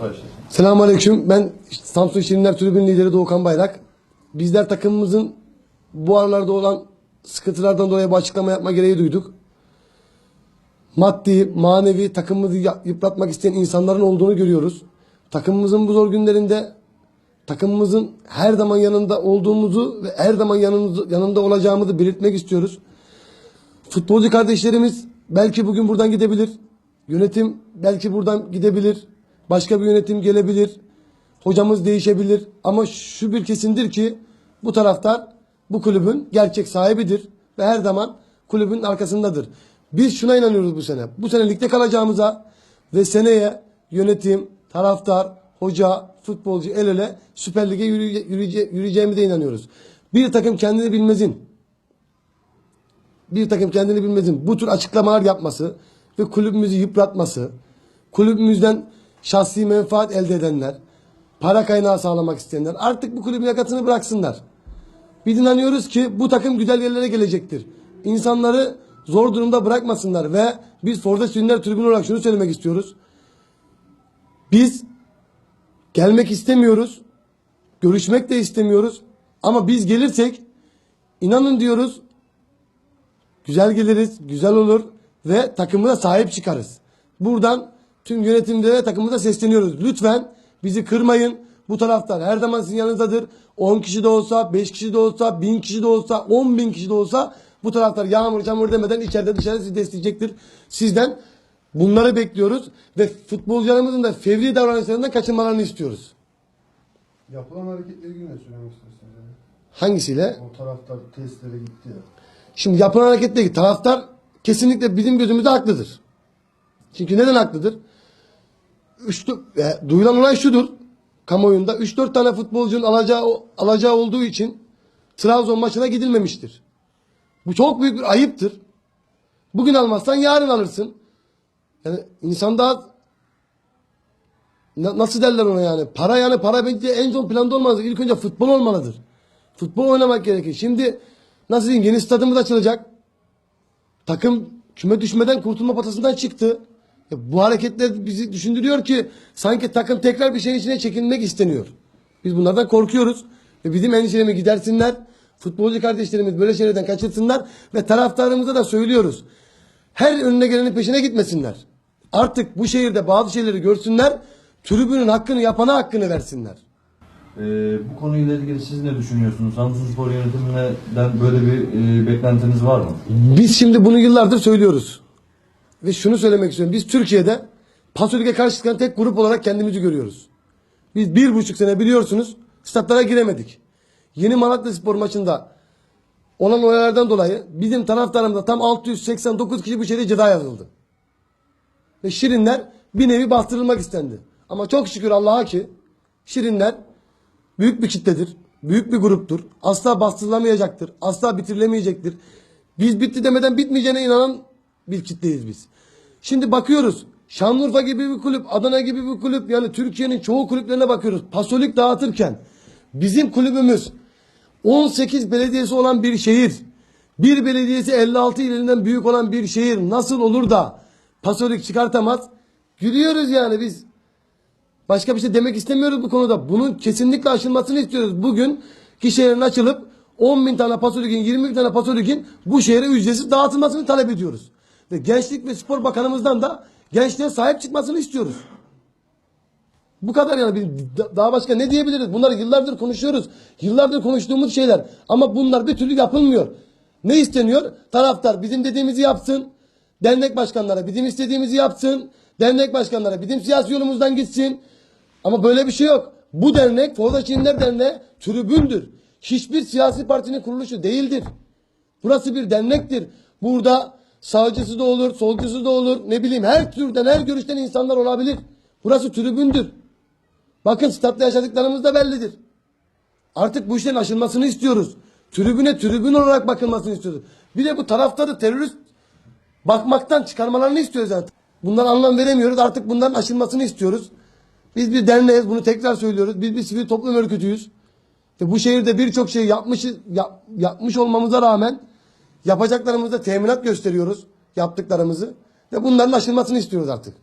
başlasın. Selamünaleyküm. Ben Samsun Şirinler Tribün lideri Doğukan Bayrak. Bizler takımımızın bu aralarda olan sıkıntılardan dolayı bu açıklama yapma gereği duyduk. Maddi, manevi takımımızı yıpratmak isteyen insanların olduğunu görüyoruz. Takımımızın bu zor günlerinde takımımızın her zaman yanında olduğumuzu ve her zaman yanımızda, yanında olacağımızı belirtmek istiyoruz. Futbolcu kardeşlerimiz belki bugün buradan gidebilir. Yönetim belki buradan gidebilir. Başka bir yönetim gelebilir. Hocamız değişebilir. Ama şu bir kesindir ki bu taraftar bu kulübün gerçek sahibidir. Ve her zaman kulübün arkasındadır. Biz şuna inanıyoruz bu sene. Bu sene ligde kalacağımıza ve seneye yönetim, taraftar, hoca, futbolcu el ele Süper Lig'e yürüye- yürüyece- yürüyeceğimize inanıyoruz. Bir takım kendini bilmezin bir takım kendini bilmezin bu tür açıklamalar yapması ve kulübümüzü yıpratması, kulübümüzden şahsi menfaat elde edenler, para kaynağı sağlamak isteyenler artık bu kulübün yakasını bıraksınlar. Biz inanıyoruz ki bu takım güzel yerlere gelecektir. İnsanları zor durumda bırakmasınlar ve biz Forza Sünner tribünü olarak şunu söylemek istiyoruz. Biz gelmek istemiyoruz. Görüşmek de istemiyoruz. Ama biz gelirsek inanın diyoruz Güzel geliriz, güzel olur ve takımına sahip çıkarız. Buradan tüm yönetimlere takımımıza sesleniyoruz. Lütfen bizi kırmayın. Bu taraftar her zaman sizin yanınızdadır. 10 kişi de olsa, 5 kişi de olsa, 1000 kişi de olsa, 10 bin kişi de olsa bu taraftar yağmur çamur demeden içeride dışarıda sizi destekleyecektir. Sizden bunları bekliyoruz ve futbolcularımızın da fevri davranışlarından kaçınmalarını istiyoruz. Yapılan hareketleri ilgili ne söylemek istersiniz? Yani? Hangisiyle? O taraftar testlere gitti ya. Şimdi yapılan hareketteki taraftar kesinlikle bizim gözümüzde haklıdır. Çünkü neden haklıdır? Üç, e, duyulan olay şudur. Kamuoyunda 3-4 tane futbolcunun alacağı, alacağı olduğu için Trabzon maçına gidilmemiştir. Bu çok büyük bir ayıptır. Bugün almazsan yarın alırsın. Yani insan daha na- nasıl derler ona yani? Para yani para bence en son planda olmaz. İlk önce futbol olmalıdır. Futbol oynamak gerekir. Şimdi nasıl diyeyim yeni stadımız açılacak. Takım küme düşmeden kurtulma potasından çıktı. Bu hareketler bizi düşündürüyor ki sanki takım tekrar bir şeyin içine çekilmek isteniyor. Biz bunlardan korkuyoruz. Ve bizim endişelerimi gidersinler. Futbolcu kardeşlerimiz böyle şeylerden kaçırsınlar. Ve taraftarımıza da söylüyoruz. Her önüne gelenin peşine gitmesinler. Artık bu şehirde bazı şeyleri görsünler. Tribünün hakkını yapana hakkını versinler. Ee, bu konuyla ilgili siz ne düşünüyorsunuz? Samsunspor yönetiminden böyle bir e, beklentiniz var mı? Biz şimdi bunu yıllardır söylüyoruz. Ve şunu söylemek istiyorum. Biz Türkiye'de Pasolik'e karşı çıkan tek grup olarak kendimizi görüyoruz. Biz bir buçuk sene biliyorsunuz statlara giremedik. Yeni Malatya Spor maçında olan olaylardan dolayı bizim taraftarımızda tam 689 kişi bu şehre ceza yazıldı. Ve Şirinler bir nevi bastırılmak istendi. Ama çok şükür Allah'a ki Şirinler büyük bir kitledir. Büyük bir gruptur. Asla bastırılamayacaktır. Asla bitirilemeyecektir. Biz bitti demeden bitmeyeceğine inanan bir kitleyiz biz. Şimdi bakıyoruz. Şanlıurfa gibi bir kulüp, Adana gibi bir kulüp yani Türkiye'nin çoğu kulüplerine bakıyoruz. Pasolik dağıtırken bizim kulübümüz 18 belediyesi olan bir şehir, bir belediyesi 56 ilinden büyük olan bir şehir nasıl olur da Pasolik çıkartamaz? Gülüyoruz yani biz. Başka bir şey demek istemiyoruz bu konuda. Bunun kesinlikle aşılmasını istiyoruz. Bugün ki şehrin açılıp 10 bin tane pasoligin, 20 bin tane pasoligin bu şehre ücretsiz dağıtılmasını talep ediyoruz. Ve Gençlik ve Spor Bakanımızdan da gençliğe sahip çıkmasını istiyoruz. Bu kadar yani daha başka ne diyebiliriz? Bunları yıllardır konuşuyoruz. Yıllardır konuştuğumuz şeyler. Ama bunlar bir türlü yapılmıyor. Ne isteniyor? Taraftar bizim dediğimizi yapsın. Dernek başkanları bizim istediğimizi yapsın. Dernek başkanları bizim siyasi yolumuzdan gitsin. Ama böyle bir şey yok. Bu dernek Forza Çinler Derneği tribündür. Hiçbir siyasi partinin kuruluşu değildir. Burası bir dernektir. Burada sağcısı da olur, solcusu da olur. Ne bileyim her türden, her görüşten insanlar olabilir. Burası tribündür. Bakın statta yaşadıklarımız da bellidir. Artık bu işlerin aşılmasını istiyoruz. Tribüne tribün olarak bakılmasını istiyoruz. Bir de bu taraftarı terörist bakmaktan çıkarmalarını istiyoruz yani. Bundan anlam veremiyoruz. Artık bunların aşılmasını istiyoruz. Biz bir derneğiz. Bunu tekrar söylüyoruz. Biz bir sivil toplum örgütüyüz. Ve bu şehirde birçok şey yapmış, yap- yapmış olmamıza rağmen yapacaklarımızda teminat gösteriyoruz. Yaptıklarımızı. Ve bunların aşılmasını istiyoruz artık.